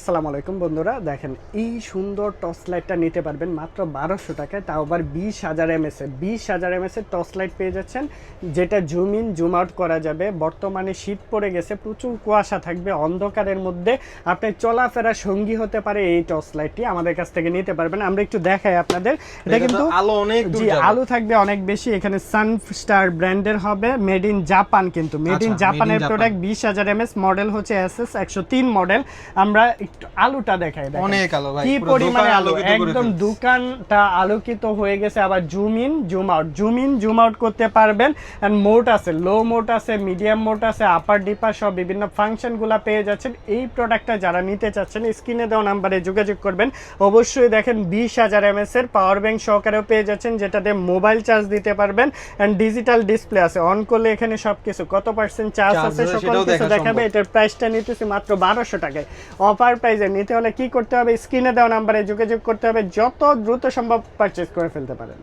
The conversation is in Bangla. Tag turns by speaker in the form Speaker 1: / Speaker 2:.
Speaker 1: আসসালামু আলাইকুম বন্ধুরা। দেখেন এই সুন্দর টর্চ লাইটটা নিতে পারবেন মাত্র বারোশো টাকায় তাও আবার বিশ হাজার এমএস এর বিশ হাজার এমএস এর টর্চ লাইট পেয়ে যাচ্ছেন যেটা জুম ইন জুম আউট করা যাবে। বর্তমানে শীত পড়ে গেছে প্রচুর কুয়াশা থাকবে অন্ধকারের মধ্যে আপনি চলাফেরা সঙ্গী হতে পারে এই টর্চ লাইটটি আমাদের কাছ থেকে নিতে পারবেন। আমরা একটু দেখাই আপনাদের। এটা কিন্তু
Speaker 2: আলো অনেক
Speaker 1: জি। আলু থাকবে অনেক বেশি। এখানে সানস্টার ব্র্যান্ডের হবে মেড ইন জাপান কিন্তু। মেড ইন জাপানের প্রোডাক্ট বিশ হাজার এমএস মডেল হচ্ছে এস এস একশো তিন মডেল আমরা একটু আলুটা দেখাই।
Speaker 2: অনেক আলো ভাই,
Speaker 1: কি
Speaker 2: পুরো
Speaker 1: পরিমাণে আলো? একদম দোকানটা আলোকিত হয়ে গেছে আবার zoom in zoom out zoom in zoom out করতে পারবেন। এন্ড মোড আছে লো মোড আছে মিডিয়াম মোড আছে আপার ডিপার সব বিভিন্ন ফাংশনগুলো পেয়ে যাচ্ছেন। এই প্রোডাক্টটা যারা নিতে চাচ্ছেন স্ক্রিনে দেওয়া নাম্বারে যোগাযোগ করবেন। অবশ্যই দেখেন বিশ হাজার এমএস এর পাওয়ার ব্যাংক সহকারেও পেয়ে যাচ্ছেন যেটাতে মোবাইল চার্জ দিতে পারবেন। এন্ড ডিজিটাল ডিসপ্লে আছে অন করলে এখানে সবকিছু কত পার্সেন্ট চার্জ আছে সকল কিছু দেখাবে। এটার প্রাইসটা নিতেছি মাত্র বারোশো টাকায়। অফার প্রাইসে নিতে হলে কি করতে হবে? স্ক্রিনে দেওয়া নাম্বারে যোগাযোগ করতে হবে। যত দ্রুত সম্ভব পারচেস করে ফেলতে পারেন।